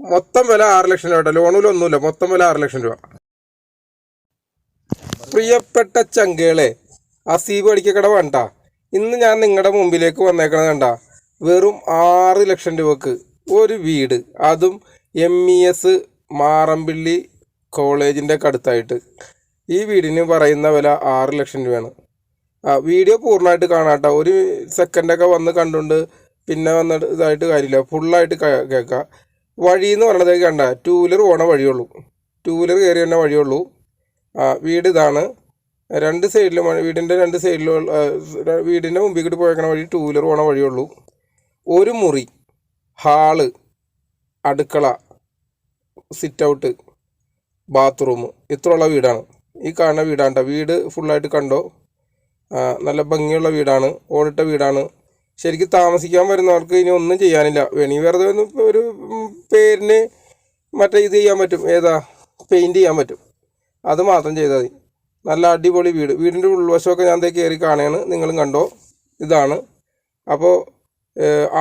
മൊത്തം വില ആറ് ലക്ഷം രൂപ ലോണിലൊന്നുമില്ല മൊത്തം വില ആറ് ലക്ഷം രൂപ. പ്രിയപ്പെട്ട ചങ്കകളെ അസീബ് അടിക്കക്കട വേണ്ട. ഇന്ന് ഞാൻ നിങ്ങളുടെ മുമ്പിലേക്ക് വന്നേക്കണത് കണ്ട. വെറും ആറ് ലക്ഷം രൂപക്ക് ഒരു വീട്. അതും എം ഇ എസ് മാറമ്പിള്ളി കോളേജിന്റെ അടുത്തായിട്ട്. ഈ വീടിന് പറയുന്ന വില ആറ് ലക്ഷം രൂപയാണ്. ആ വീഡിയോ പൂർണമായിട്ട് കാണാട്ടോ. ഒരു സെക്കൻഡൊക്കെ വന്ന് കണ്ടുകൊണ്ട് പിന്നെ വന്നിട്ട് ഇതായിട്ട് കാര്യമില്ല. ഫുള്ളായിട്ട് കേൾക്കാം. വഴി എന്ന് പറയണത് കണ്ട? ടൂ വീലർ പോണ വഴിയുള്ളൂ. ടൂ വീലർ കയറി തന്നെ വഴിയുള്ളൂ. ആ വീട് ഇതാണ്. രണ്ട് സൈഡിലും വീടിന്റെ രണ്ട് സൈഡിലും വീടിന്റെ മുമ്പിൽ കൂടി പോയേക്കണ വഴി ടൂ വീലർ പോണ വഴിയുള്ളൂ. ഒരു മുറി ഹാൾ അടുക്കള സിറ്റ് ഔട്ട് ബാത്റൂം ഇത്രയുള്ള വീടാണ്. ഈ കാണുന്ന വീടാണ് ട്ടോ. വീട് ഫുള്ളായിട്ട് കണ്ടോ? നല്ല ഭംഗിയുള്ള വീടാണ്. ഓടിട്ട വീടാണ്. ശരിക്കും താമസിക്കാൻ വരുന്നവർക്ക് ഇനി ഒന്നും ചെയ്യാനില്ല. വേണി വെറുതെ ഒന്ന് ഒരു പേരിന് മറ്റേ ഇത് ചെയ്യാൻ പറ്റും. ഏതാ? പെയിന്റ് ചെയ്യാൻ പറ്റും. അത് മാത്രം ചെയ്താൽ മതി. നല്ല അടിപൊളി വീട്. വീടിന്റെ ഉൾവശമൊക്കെ ഞാൻ ദേ കയറി കാണുകയാണ് നിങ്ങളും കണ്ടോ? ഇതാണ്. അപ്പോൾ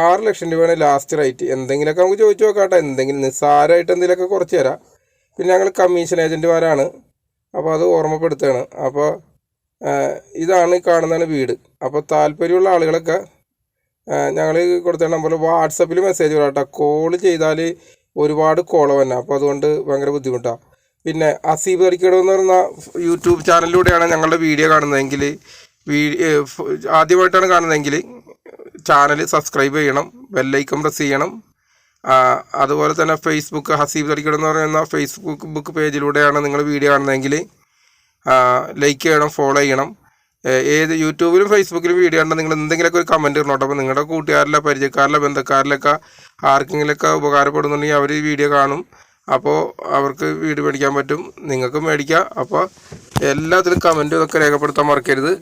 ആറ് ലക്ഷം രൂപയാണ് ലാസ്റ്റ് റേറ്റ് എന്തെങ്കിലുമൊക്കെ നമുക്ക് ചോദിച്ചു നോക്കാട്ടെ. എന്തെങ്കിലും നിസ്സാരമായിട്ട് എന്തെങ്കിലുമൊക്കെ കുറച്ച് തരാം. പിന്നെ ഞങ്ങൾ കമ്മീഷൻ ഏജന്റുമാരാണ് അപ്പോൾ അത് ഓർമ്മപ്പെടുത്തുകയാണ്. അപ്പോൾ ഇതാണ് ഈ കാണുന്നതാണ് വീട്. അപ്പോൾ താല്പര്യമുള്ള ആളുകളൊക്കെ ഞങ്ങൾ കൊടുത്ത നമ്പറിൽ വാട്സപ്പിൽ മെസ്സേജ് വരാട്ടോ കോൾ ചെയ്താൽ ഒരുപാട് കോള തന്നെ അപ്പോൾ അതുകൊണ്ട് ഭയങ്കര ബുദ്ധിമുട്ടാണ് പിന്നെ അസീബ് തടിക്കട എന്ന് പറയുന്ന യൂട്യൂബ് ചാനലിലൂടെയാണ് ഞങ്ങളുടെ വീഡിയോ കാണുന്നതെങ്കിൽ വീഡിയോ ആദ്യമായിട്ടാണ് കാണുന്നതെങ്കിൽ ചാനൽ സബ്സ്ക്രൈബ് ചെയ്യണം ബെല്ലൈക്കൺ പ്രസ് ചെയ്യണം. അതുപോലെ തന്നെ ഫേസ്ബുക്ക് ഹസീബ് തടിക്കട എന്ന് പറയുന്ന ഫേസ്ബുക്ക് ബുക്ക് പേജിലൂടെയാണ് നിങ്ങൾ വീഡിയോ കാണുന്നതെങ്കിൽ ലൈക്ക് ചെയ്യണം ഫോളോ ചെയ്യണം. ഏത് യൂട്യൂബിലും ഫേസ്ബുക്കിലും വീഡിയോ കണ്ടാൽ നിങ്ങൾ എന്തെങ്കിലുമൊക്കെ ഒരു കമന്റ് ഇടണം അപ്പോൾ നിങ്ങളുടെ കൂട്ടുകാരിലെ പരിചയക്കാരിലെ ബന്ധക്കാരിലൊക്കെ ആർക്കെങ്കിലുമൊക്കെ ഉപകാരപ്പെടുന്നുണ്ടെങ്കിൽ അവർ ഈ വീഡിയോ കാണും. അപ്പോൾ അവർക്ക് വീട് മേടിക്കാൻ പറ്റും നിങ്ങൾക്കും മേടിക്കാം. അപ്പോൾ എല്ലാത്തിലും കമന്റും ഇതൊക്കെ രേഖപ്പെടുത്താൻ മറക്കരുത്.